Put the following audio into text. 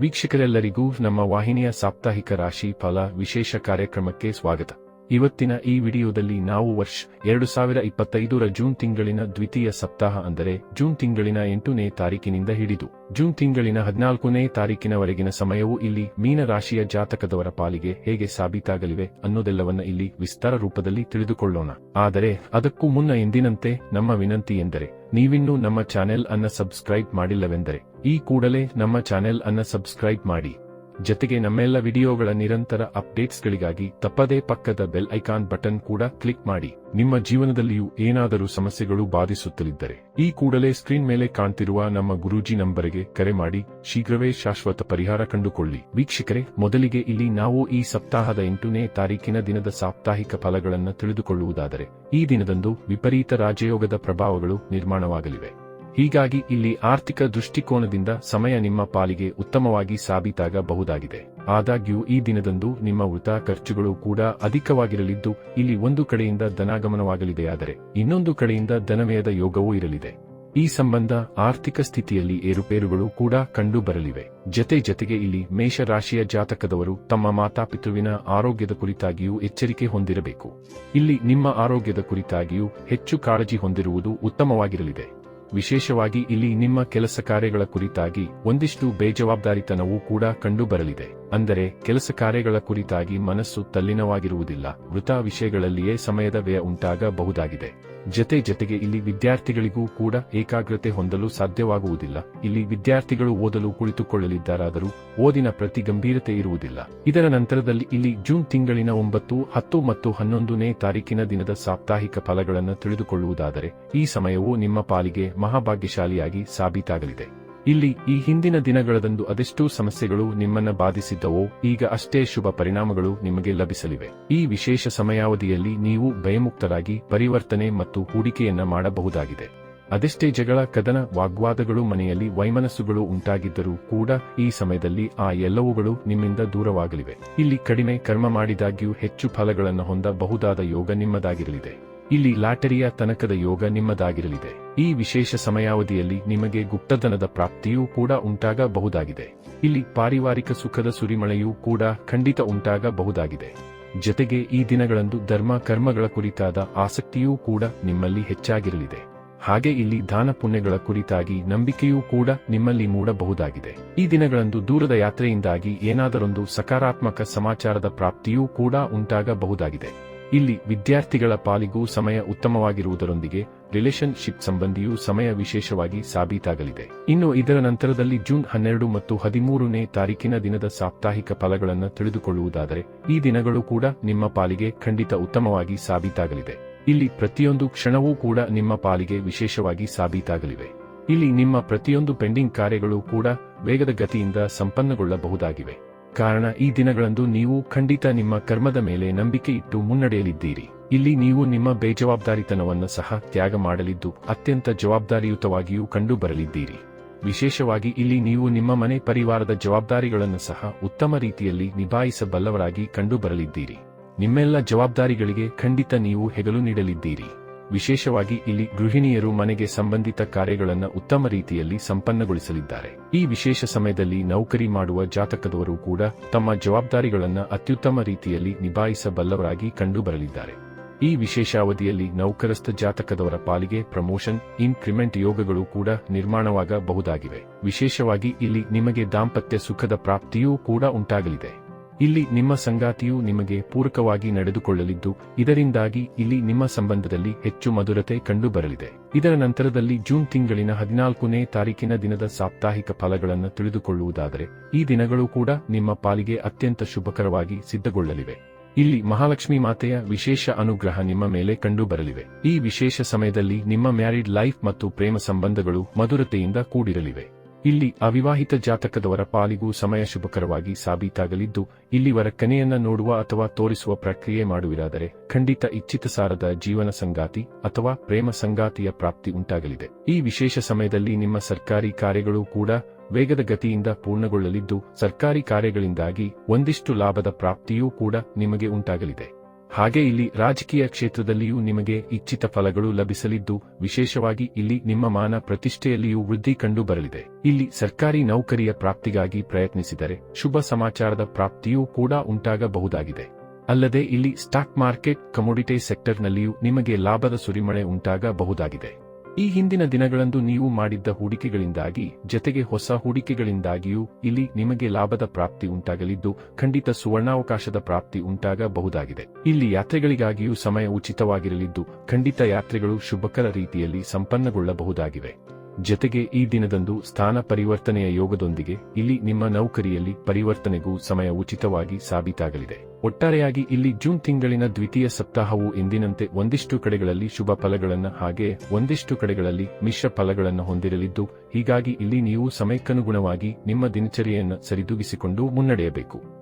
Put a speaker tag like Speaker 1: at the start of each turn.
Speaker 1: ವೀಕ್ಷಕರೆಲ್ಲರಿಗೂ ನಮ್ಮ ವಾಹಿನಿಯ ಸಾಪ್ತಾಹಿಕ ರಾಶಿ ಫಲ ವಿಶೇಷ ಕಾರ್ಯಕ್ರಮಕ್ಕೆ ಸ್ವಾಗತ. ಇವತ್ತಿನ ಈ ವಿಡಿಯೋದಲ್ಲಿ ನಾವು ವರ್ಷ ಎರಡು ಸಾವಿರ ಇಪ್ಪತ್ತೈದರ ಜೂನ್ ತಿಂಗಳಿನ ದ್ವಿತೀಯ ಸಪ್ತಾಹ ಅಂದರೆ ಜೂನ್ ತಿಂಗಳಿನ ಎಂಟನೇ ತಾರೀಕಿನಿಂದ ಹಿಡಿದು, ಜೂನ್ ತಿಂಗಳಿನ ಹದಿನಾಲ್ಕನೇ ತಾರೀಕಿನವರೆಗಿನ ಸಮಯವು ಇಲ್ಲಿ ಮೀನರಾಶಿಯ ಜಾತಕದವರ ಪಾಲಿಗೆ ಹೇಗೆ ಸಾಬೀತಾಗಲಿವೆ ಅನ್ನೋದೆಲ್ಲವನ್ನ ಇಲ್ಲಿ ವಿಸ್ತಾರ ರೂಪದಲ್ಲಿ ತಿಳಿದುಕೊಳ್ಳೋಣ. ಆದರೆ ಅದಕ್ಕೂ ಮುನ್ನ ಎಂದಿನಂತೆ ನಮ್ಮ ವಿನಂತಿ ಎಂದರೆ, ನೀವಿನ್ನೂ ನಮ್ಮ ಚಾನೆಲ್ ಅನ್ನ ಸಬ್ಸ್ಕ್ರೈಬ್ ಮಾಡಿಲ್ಲವೆಂದರೆ ಈ ಕೂಡಲೇ ನಮ್ಮ ಚಾನೆಲ್ ಅನ್ನ ಸಬ್ಸ್ಕ್ರೈಬ್ ಮಾಡಿ. ಜತೆಗೆ ನಮ್ಮೆಲ್ಲ ವಿಡಿಯೋಗಳ ನಿರಂತರ ಅಪ್ಡೇಟ್ಸ್ಗಳಿಗಾಗಿ ತಪ್ಪದೇ ಪಕ್ಕದ ಬೆಲ್ ಐಕಾನ್ ಬಟನ್ ಕೂಡ ಕ್ಲಿಕ್ ಮಾಡಿ. ನಿಮ್ಮ ಜೀವನದಲ್ಲಿಯೂ ಏನಾದರೂ ಸಮಸ್ಯೆಗಳು ಬಾಧಿಸುತ್ತಲಿದ್ದರೆ ಈ ಕೂಡಲೇ ಸ್ಕ್ರೀನ್ ಮೇಲೆ ಕಾಣ್ತಿರುವ ನಮ್ಮ ಗುರೂಜಿ ನಂಬರಿಗೆ ಕರೆ ಮಾಡಿ. ಶೀಘ್ರವೇ ಶಾಶ್ವತ ಪರಿಹಾರ ಕಂಡುಕೊಳ್ಳಿ. ವೀಕ್ಷಕರೇ, ಮೊದಲಿಗೆ ಇಲ್ಲಿ ನಾವು ಈ ಸಪ್ತಾಹದ ಎಂಟನೇ ತಾರೀಕಿನ ದಿನದ ಸಾಪ್ತಾಹಿಕ ಫಲಗಳನ್ನು ತಿಳಿದುಕೊಳ್ಳುವುದಾದರೆ, ಈ ದಿನದಂದು ವಿಪರೀತ ರಾಜಯೋಗದ ಪ್ರಭಾವಗಳು ನಿರ್ಮಾಣವಾಗಲಿವೆ. ಹೀಗಾಗಿ ಇಲ್ಲಿ ಆರ್ಥಿಕ ದೃಷ್ಟಿಕೋನದಿಂದ ಸಮಯ ನಿಮ್ಮ ಪಾಲಿಗೆ ಉತ್ತಮವಾಗಿ ಸಾಬೀತಾಗಬಹುದಾಗಿದೆ. ಆದಾಗ್ಯೂ ಈ ದಿನದಂದು ನಿಮ್ಮ ಉಳಿತಾಯ ಖರ್ಚುಗಳು ಕೂಡ ಅಧಿಕವಾಗಿರಲಿದ್ದು, ಇಲ್ಲಿ ಒಂದು ಕಡೆಯಿಂದ ಧನಾಗಮನವಾಗಲಿದೆಯಾದರೆ ಇನ್ನೊಂದು ಕಡೆಯಿಂದ ಧನವ್ಯಯದ ಯೋಗವೂ ಇರಲಿದೆ. ಈ ಸಂಬಂಧ ಆರ್ಥಿಕ ಸ್ಥಿತಿಯಲ್ಲಿ ಏರುಪೇರುಗಳು ಕೂಡ ಕಂಡು ಬರಲಿವೆ ಜತೆ ಜತೆಗೆ ಇಲ್ಲಿ ಮೇಷರಾಶಿಯ ಜಾತಕದವರು ತಮ್ಮ ಮಾತಾಪಿತೃವಿನ ಆರೋಗ್ಯದ ಕುರಿತಾಗಿಯೂ ಎಚ್ಚರಿಕೆ ಹೊಂದಿರಬೇಕು. ಇಲ್ಲಿ ನಿಮ್ಮ ಆರೋಗ್ಯದ ಕುರಿತಾಗಿಯೂ ಹೆಚ್ಚು ಕಾಳಜಿ ಹೊಂದಿರುವುದು ಉತ್ತಮವಾಗಿರಲಿದೆ. ವಿಶೇಷವಾಗಿ ಇಲ್ಲಿ ನಿಮ್ಮ ಕೆಲಸ ಕಾರ್ಯಗಳ ಕುರಿತಾಗಿ ಒಂದಿಷ್ಟು ಬೇಜವಾಬ್ದಾರಿತನವೂ ಕೂಡ ಕಂಡುಬರಲಿದೆ. ಅಂದರೆ, ಕೆಲಸ ಕಾರ್ಯಗಳ ಕುರಿತಾಗಿ ಮನಸ್ಸು ತಲ್ಲಿನವಾಗಿರುವುದಿಲ್ಲ, ವೃಥಾ ವಿಷಯಗಳಲ್ಲಿಯೇ ಸಮಯದ ವ್ಯಯ ಉಂಟಾಗಬಹುದಾಗಿದೆ. ಜತೆ ಜತೆಗೆ ಇಲ್ಲಿ ವಿದ್ಯಾರ್ಥಿಗಳಿಗೂ ಕೂಡ ಏಕಾಗ್ರತೆ ಹೊಂದಲು ಸಾಧ್ಯವಾಗುವುದಿಲ್ಲ. ಇಲ್ಲಿ ವಿದ್ಯಾರ್ಥಿಗಳು ಓದಲು ಕುಳಿತುಕೊಳ್ಳಲಿದ್ದಾರಾದರೂ ಓದಿನ ಪ್ರತಿ ಗಂಭೀರತೆ ಇರುವುದಿಲ್ಲ. ಇದರ ನಂತರದಲ್ಲಿ ಇಲ್ಲಿ ಜೂನ್ ತಿಂಗಳಿನ ಒಂಬತ್ತು, ಹತ್ತು ಮತ್ತು ಹನ್ನೊಂದನೇ ತಾರೀಕಿನ ದಿನದ ಸಾಪ್ತಾಹಿಕ ಫಲಗಳನ್ನು ತಿಳಿದುಕೊಳ್ಳುವುದಾದರೆ ಈ ಸಮಯವು ನಿಮ್ಮ ಪಾಲಿಗೆ ಮಹಾಭಾಗ್ಯಶಾಲಿಯಾಗಿ ಸಾಬೀತಾಗಲಿದೆ. ಇಲ್ಲಿ ಈ ಹಿಂದಿನ ದಿನಗಳದಂದು ಅದೆಷ್ಟೋ ಸಮಸ್ಯೆಗಳು ನಿಮ್ಮನ್ನ ಬಾಧಿಸಿದ್ದವೋ, ಈಗ ಅಷ್ಟೇ ಶುಭ ಪರಿಣಾಮಗಳು ನಿಮಗೆ ಲಭಿಸಲಿವೆ. ಈ ವಿಶೇಷ ಸಮಯಾವಧಿಯಲ್ಲಿ ನೀವು ಭಯಮುಕ್ತರಾಗಿ ಪರಿವರ್ತನೆ ಮತ್ತು ಹೂಡಿಕೆಯನ್ನ ಮಾಡಬಹುದಾಗಿದೆ. ಅದೆಷ್ಟೇ ಜಗಳ, ಕದನ, ವಾಗ್ವಾದಗಳು ಮನೆಯಲ್ಲಿ ವೈಮನಸ್ಸುಗಳು ಉಂಟಾಗಿದ್ದರೂ ಕೂಡ ಈ ಸಮಯದಲ್ಲಿ ಆ ಎಲ್ಲವುಗಳು ನಿಮ್ಮಿಂದ ದೂರವಾಗಲಿವೆ. ಇಲ್ಲಿ ಕಡಿಮೆ ಕರ್ಮ ಮಾಡಿದಾಗ್ಯೂ ಹೆಚ್ಚು ಫಲಗಳನ್ನು ಹೊಂದಬಹುದಾದ ಯೋಗ ನಿಮ್ಮದಾಗಿರಲಿದೆ. ಇಲ್ಲಿ ಲಾಟರಿಯ ತನಕದ ಯೋಗ ನಿಮ್ಮದಾಗಿರಲಿದೆ. ಈ ವಿಶೇಷ ಸಮಯಾವಧಿಯಲ್ಲಿ ನಿಮಗೆ ಗುಪ್ತಧನದ ಪ್ರಾಪ್ತಿಯೂ ಕೂಡ ಉಂಟಾಗಬಹುದಾಗಿದೆ. ಇಲ್ಲಿ ಪಾರಿವಾರಿಕ ಸುಖದ ಸುರಿಮಳೆಯೂ ಕೂಡ ಖಂಡಿತ ಉಂಟಾಗಬಹುದಾಗಿದೆ. ಜತೆಗೆ ಈ ದಿನಗಳಂದು ಧರ್ಮ ಕರ್ಮಗಳ ಕುರಿತಾದ ಆಸಕ್ತಿಯೂ ಕೂಡ ನಿಮ್ಮಲ್ಲಿ ಹೆಚ್ಚಾಗಿರಲಿದೆ. ಹಾಗೆ ಇಲ್ಲಿ ದಾನ ಪುಣ್ಯಗಳ ಕುರಿತಾಗಿ ನಂಬಿಕೆಯೂ ಕೂಡ ನಿಮ್ಮಲ್ಲಿ ಮೂಡಬಹುದಾಗಿದೆ. ಈ ದಿನಗಳಂದು ದೂರದ ಯಾತ್ರೆಯಿಂದಾಗಿ ಏನಾದರೊಂದು ಸಕಾರಾತ್ಮಕ ಸಮಾಚಾರದ ಪ್ರಾಪ್ತಿಯೂ ಕೂಡ ಉಂಟಾಗಬಹುದಾಗಿದೆ. ಇಲ್ಲಿ ವಿದ್ಯಾರ್ಥಿಗಳ ಪಾಲಿಗೂ ಸಮಯ ಉತ್ತಮವಾಗಿರುವುದರೊಂದಿಗೆ ರಿಲೇಶನ್ಶಿಪ್ ಸಂಬಂಧಿಯೂ ಸಮಯ ವಿಶೇಷವಾಗಿ ಸಾಬೀತಾಗಲಿದೆ. ಇನ್ನು ಇದರ ನಂತರದಲ್ಲಿ ಜೂನ್ ಹನ್ನೆರಡು ಮತ್ತು ಹದಿಮೂರನೇ ತಾರೀಕಿನ ದಿನದ ಸಾಪ್ತಾಹಿಕ ಫಲಗಳನ್ನು ತಿಳಿದುಕೊಳ್ಳುವುದಾದರೆ, ಈ ದಿನಗಳು ಕೂಡ ನಿಮ್ಮ ಪಾಲಿಗೆ ಖಂಡಿತ ಉತ್ತಮವಾಗಿ ಸಾಬೀತಾಗಲಿದೆ. ಇಲ್ಲಿ ಪ್ರತಿಯೊಂದು ಕ್ಷಣವೂ ಕೂಡ ನಿಮ್ಮ ಪಾಲಿಗೆ ವಿಶೇಷವಾಗಿ ಸಾಬೀತಾಗಲಿವೆ. ಇಲ್ಲಿ ನಿಮ್ಮ ಪ್ರತಿಯೊಂದು ಪೆಂಡಿಂಗ್ ಕಾರ್ಯಗಳು ಕೂಡ ವೇಗದ ಗತಿಯಿಂದ ಸಂಪನ್ನಗೊಳ್ಳಬಹುದಾಗಿವೆ. ಕಾರಣ ಈ ದಿನಗಳಂದು ನೀವು ಖಂಡಿತ ನಿಮ್ಮ ಕರ್ಮದ ಮೇಲೆ ನಂಬಿಕೆ ಇಟ್ಟು ಮುನ್ನಡೆಯಲಿದ್ದೀರಿ. ಇಲ್ಲಿ ನೀವು ನಿಮ್ಮ ಬೇಜವಾಬ್ದಾರಿತನವನ್ನು ಸಹ ತ್ಯಾಗ ಮಾಡಲಿದ್ದು ಅತ್ಯಂತ ಜವಾಬ್ದಾರಿಯುತವಾಗಿಯೂ ಕಂಡು ಬರಲಿದ್ದೀರಿ ವಿಶೇಷವಾಗಿ ಇಲ್ಲಿ ನೀವು ನಿಮ್ಮ ಮನೆ ಪರಿವಾರದ ಜವಾಬ್ದಾರಿಗಳನ್ನು ಸಹ ಉತ್ತಮ ರೀತಿಯಲ್ಲಿ ನಿಭಾಯಿಸಬಲ್ಲವರಾಗಿ ಕಂಡು ಬರಲಿದ್ದೀರಿ ನಿಮ್ಮೆಲ್ಲ ಜವಾಬ್ದಾರಿಗಳಿಗೆ ಖಂಡಿತ ನೀವು ಹೆಗಲು ನೀಡಲಿದ್ದೀರಿ. ವಿಶೇಷವಾಗಿ ಇಲ್ಲಿ ಗೃಹಿಣಿಯರು ಮನೆಗೆ ಸಂಬಂಧಿತ ಕಾರ್ಯಗಳನ್ನು ಉತ್ತಮ ರೀತಿಯಲ್ಲಿ ಸಂಪನ್ನಗೊಳಿಸಲಿದ್ದಾರೆ. ಈ ವಿಶೇಷ ಸಮಯದಲ್ಲಿ ನೌಕರಿ ಮಾಡುವ ಜಾತಕದವರು ಕೂಡ ತಮ್ಮ ಜವಾಬ್ದಾರಿಗಳನ್ನು ಅತ್ಯುತ್ತಮ ರೀತಿಯಲ್ಲಿ ನಿಭಾಯಿಸಬಲ್ಲವರಾಗಿ ಕಂಡುಬರಲಿದ್ದಾರೆ. ಈ ವಿಶೇಷ ಅವಧಿಯಲ್ಲಿ ನೌಕರಸ್ಥ ಜಾತಕದವರ ಪಾಲಿಗೆ ಪ್ರಮೋಷನ್, ಇನ್ಕ್ರಿಮೆಂಟ್ ಯೋಗಗಳು ಕೂಡ ನಿರ್ಮಾಣವಾಗಬಹುದಾಗಿವೆ. ವಿಶೇಷವಾಗಿ ಇಲ್ಲಿ ನಿಮಗೆ ದಾಂಪತ್ಯ ಸುಖದ ಪ್ರಾಪ್ತಿಯೂ ಕೂಡ ಉಂಟಾಗಲಿದೆ. ಇಲ್ಲಿ ನಿಮ್ಮ ಸಂಗಾತಿಯು ನಿಮಗೆ ಪೂರಕವಾಗಿ ನಡೆದುಕೊಳ್ಳಲಿದ್ದು, ಇದರಿಂದಾಗಿ ಇಲ್ಲಿ ನಿಮ್ಮ ಸಂಬಂಧದಲ್ಲಿ ಹೆಚ್ಚು ಮಧುರತೆ ಕಂಡುಬರಲಿದೆ. ಇದರ ನಂತರದಲ್ಲಿ ಜೂನ್ ತಿಂಗಳಿನ ಹದಿನಾಲ್ಕನೇ ತಾರೀಕಿನ ದಿನದ ಸಾಪ್ತಾಹಿಕ ಫಲಗಳನ್ನು ತಿಳಿದುಕೊಳ್ಳುವುದಾದರೆ, ಈ ದಿನಗಳು ಕೂಡ ನಿಮ್ಮ ಪಾಲಿಗೆ ಅತ್ಯಂತ ಶುಭಕರವಾಗಿ ಸಿದ್ಧಗೊಳ್ಳಲಿವೆ. ಇಲ್ಲಿ ಮಹಾಲಕ್ಷ್ಮಿ ಮಾತೆಯ ವಿಶೇಷ ಅನುಗ್ರಹ ನಿಮ್ಮ ಮೇಲೆ ಕಂಡುಬರಲಿವೆ. ಈ ವಿಶೇಷ ಸಮಯದಲ್ಲಿ ನಿಮ್ಮ ಮ್ಯಾರಿಡ್ ಲೈಫ್ ಮತ್ತು ಪ್ರೇಮ ಸಂಬಂಧಗಳು ಮಧುರತೆಯಿಂದ ಕೂಡಿರಲಿವೆ. ಇಲ್ಲಿ ಅವಿವಾಹಿತ ಜಾತಕದವರ ಪಾಲಿಗೂ ಸಮಯ ಶುಭಕರವಾಗಿ ಸಾಬೀತಾಗಲಿದ್ದು, ಇಲ್ಲಿವರ ಕನೆಯನ್ನ ನೋಡುವ ಅಥವಾ ತೋರಿಸುವ ಪ್ರಕ್ರಿಯೆ ಮಾಡುವಿರಾದರೆ, ಖಂಡಿತ ಇಚ್ಛಿತ ಸಾರದ ಜೀವನ ಸಂಗಾತಿ ಅಥವಾ ಪ್ರೇಮ ಸಂಗಾತಿಯ ಪ್ರಾಪ್ತಿ ಉಂಟಾಗಲಿದೆ. ಈ ವಿಶೇಷ ಸಮಯದಲ್ಲಿ ನಿಮ್ಮ ಸರ್ಕಾರಿ ಕಾರ್ಯಗಳು ಕೂಡ ವೇಗದ ಗತಿಯಿಂದ ಪೂರ್ಣಗೊಳ್ಳಲಿದ್ದು, ಸರ್ಕಾರಿ ಕಾರ್ಯಗಳಿಂದಾಗಿ ಒಂದಿಷ್ಟು ಲಾಭದ ಪ್ರಾಪ್ತಿಯೂ ಕೂಡ ನಿಮಗೆ ಉಂಟಾಗಲಿದೆ. ಹಾಗೆ ಇಲ್ಲಿ ರಾಜಕೀಯ ಕ್ಷೇತ್ರದಲ್ಲಿಯೂ ನಿಮಗೆ ಇಚ್ಛಿತ ಫಲಗಳು ಲಭಿಸಲಿದ್ದು, ವಿಶೇಷವಾಗಿ ಇಲ್ಲಿ ನಿಮ್ಮ ಮಾನ ಪ್ರತಿಷ್ಠೆಯಲ್ಲಿಯೂ ವೃದ್ಧಿ ಕಂಡು ಬರಲಿದೆ ಇಲ್ಲಿ ಸರ್ಕಾರಿ ನೌಕರಿಯ ಪ್ರಾಪ್ತಿಗಾಗಿ ಪ್ರಯತ್ನಿಸಿದರೆ ಶುಭ ಸಮಾಚಾರದ ಪ್ರಾಪ್ತಿಯೂ ಕೂಡ ಉಂಟಾಗಬಹುದಾಗಿದೆ. ಅಲ್ಲದೆ ಇಲ್ಲಿ ಸ್ಟಾಕ್ ಮಾರ್ಕೆಟ್, ಕಮೋಡಿಟಿ ಸೆಕ್ಟರ್ನಲ್ಲಿಯೂ ನಿಮಗೆ ಲಾಭದ ಸುರಿಮಳೆ ಉಂಟಾಗಬಹುದಾಗಿದೆ. ಈ ಹಿಂದಿನ ದಿನಗಳಂದು ನೀವು ಮಾಡಿದ್ದ ಹೂಡಿಕೆಗಳಿಂದಾಗಿ, ಜತೆಗೆ ಹೊಸ ಹೂಡಿಕೆಗಳಿಂದಾಗಿಯೂ ಇಲ್ಲಿ ನಿಮಗೆ ಲಾಭದ ಪ್ರಾಪ್ತಿ ಉಂಟಾಗಲಿದ್ದು, ಖಂಡಿತ ಸುವರ್ಣಾವಕಾಶದ ಪ್ರಾಪ್ತಿ ಉಂಟಾಗಬಹುದಾಗಿದೆ. ಇಲ್ಲಿ ಯಾತ್ರೆಗಳಿಗಾಗಿಯೂ ಸಮಯ ಉಚಿತವಾಗಿರಲಿದ್ದು, ಖಂಡಿತ ಯಾತ್ರೆಗಳು ಶುಭಕರ ರೀತಿಯಲ್ಲಿ ಸಂಪನ್ನಗೊಳ್ಳಬಹುದಾಗಿವೆ. ಜತೆಗೆ ಈ ದಿನದಂದು ಸ್ಥಾನ ಪರಿವರ್ತನೆಯ ಯೋಗದೊಂದಿಗೆ ಇಲ್ಲಿ ನಿಮ್ಮ ನೌಕರಿಯಲ್ಲಿ ಪರಿವರ್ತನೆಗೂ ಸಮಯ ಉಚಿತವಾಗಿ ಸಾಬೀತಾಗಲಿದೆ. ಒಟ್ಟಾರೆಯಾಗಿ ಇಲ್ಲಿ ಜೂನ್ ತಿಂಗಳಿನ ದ್ವಿತೀಯ ಸಪ್ತಾಹವು ಎಂದಿನಂತೆ ಒಂದಿಷ್ಟು ಕಡೆಗಳಲ್ಲಿ ಶುಭ ಫಲಗಳನ್ನು ಹಾಗೆ ಒಂದಿಷ್ಟು ಕಡೆಗಳಲ್ಲಿ ಮಿಶ್ರ ಫಲಗಳನ್ನು ಹೊಂದಿರಲಿದ್ದು, ಹೀಗಾಗಿ ಇಲ್ಲಿ ನೀವು ಸಮಯಕ್ಕನುಗುಣವಾಗಿ ನಿಮ್ಮ ದಿನಚರಿಯನ್ನು ಸರಿದೂಗಿಸಿಕೊಂಡು ಮುನ್ನಡೆಯಬೇಕು.